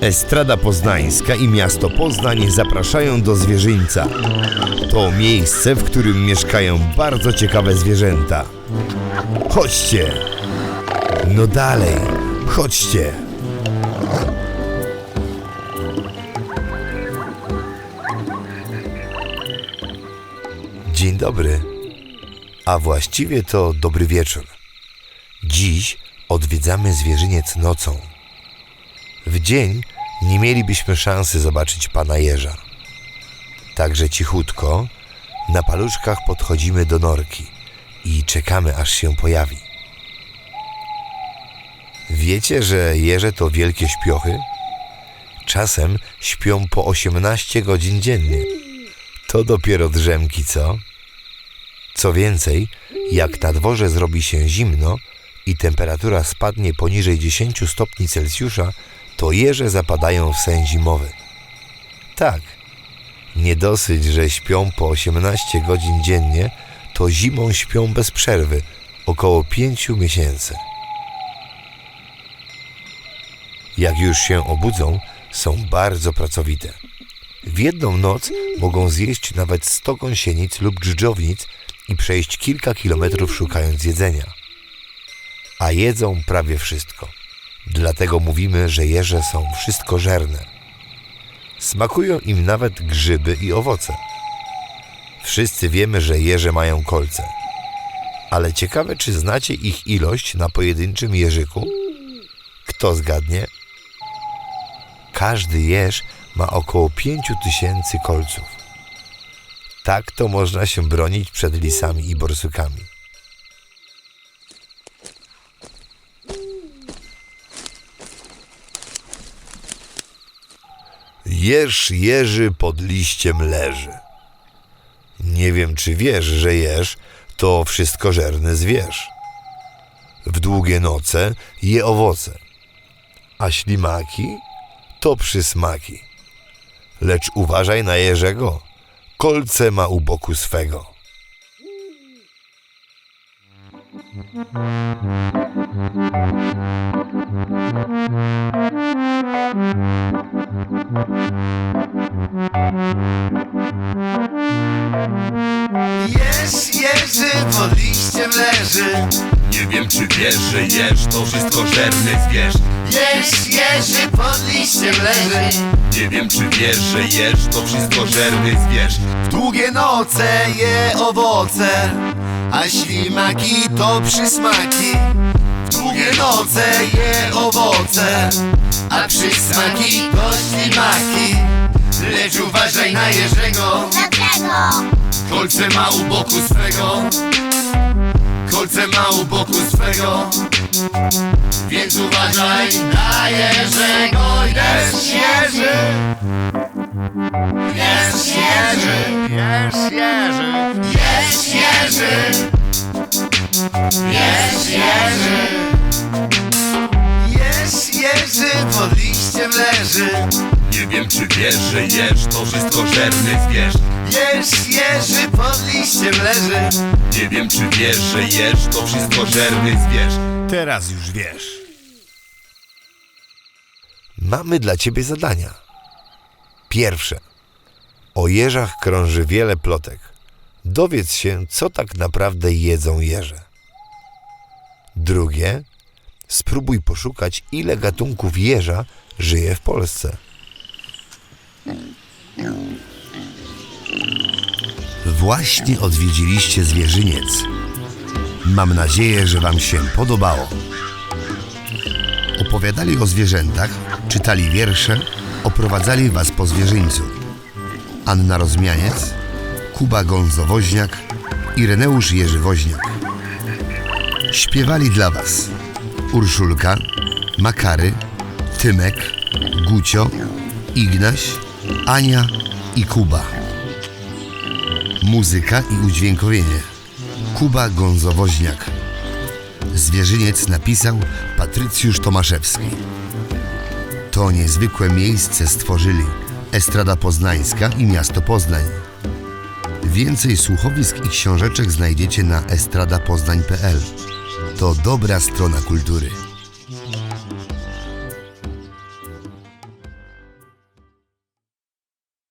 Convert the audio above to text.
Estrada Poznańska i miasto Poznań zapraszają do zwierzyńca. To miejsce, w którym mieszkają bardzo ciekawe zwierzęta. Chodźcie! No dalej, chodźcie! Dzień dobry, a właściwie to dobry wieczór. Dziś odwiedzamy zwierzyniec nocą. W dzień nie mielibyśmy szansy zobaczyć pana jeża. Także cichutko, na paluszkach podchodzimy do norki i czekamy, aż się pojawi. Wiecie, że jeże to wielkie śpiochy? Czasem śpią po 18 godzin dziennie. To dopiero drzemki, co? Co więcej, jak na dworze zrobi się zimno i temperatura spadnie poniżej 10 stopni Celsjusza, to jeże zapadają w sen zimowy. Tak, nie dosyć, że śpią po 18 godzin dziennie, to zimą śpią bez przerwy, około 5 miesięcy. Jak już się obudzą, są bardzo pracowite. W jedną noc mogą zjeść nawet 100 gąsienic lub dżdżownic i przejść kilka kilometrów szukając jedzenia. A jedzą prawie wszystko. Dlatego mówimy, że jeże są wszystkożerne. Smakują im nawet grzyby i owoce. Wszyscy wiemy, że jeże mają kolce. Ale ciekawe, czy znacie ich ilość na pojedynczym jeżyku? Kto zgadnie? Każdy jeż ma około 5000 kolców. Tak to można się bronić przed lisami i borsukami. Jeż jeży pod liściem leży. Nie wiem, czy wiesz, że jeż to wszystkożerny zwierz. W długie noce je owoce, a ślimaki to przysmaki. Lecz uważaj na jeżego, kolce ma u boku swego. Nie wiem czy wiesz, że jesz to wszystkożerny zwierz. Jeż jeży pod liściem leży. Nie wiem czy wiesz, że jesz to wszystkożerny zwierz. W długie noce je owoce A ślimaki to przysmaki. W długie noce je owoce A przysmaki to ślimaki. Lecz uważaj na jeżego Dlaczego? Kolce ma u boku swego ma u boku swego. Więc uważaj na Jerzego Jest Jerzy Jest Jerzy Jest Jerzy Jest Jerzy Jest Jerzy Jest Jerzy pod liściem leży. Nie wiem czy wiesz, że jesz to wszystkożerny zwierz Jest Jerzy pod liściem leży Nie wiem czy wiesz, że jesz to wszystkożerny zwierz Teraz już wiesz. Mamy dla ciebie zadania. Pierwsze. O jeżach krąży wiele plotek. Dowiedz się, co tak naprawdę jedzą jeże. Drugie. Spróbuj poszukać, ile gatunków jeża żyje w Polsce. Właśnie odwiedziliście zwierzyniec. Mam nadzieję, że Wam się podobało. Opowiadali o zwierzętach, czytali wiersze, oprowadzali Was po zwierzyńcu. Anna Rozmianiec, Kuba Gonzowoźniak, Ireneusz Jerzy Woźniak. Śpiewali dla Was Urszulka, Makary, Tymek, Gucio, Ignaś, Ania i Kuba. Muzyka i udźwiękowienie Kuba Gonzowoźniak. Zwierzyniec napisał Patrycjusz Tomaszewski. To niezwykłe miejsce stworzyli Estrada Poznańska i Miasto Poznań. Więcej słuchowisk i książeczek znajdziecie na estradapoznań.pl. To dobra strona kultury.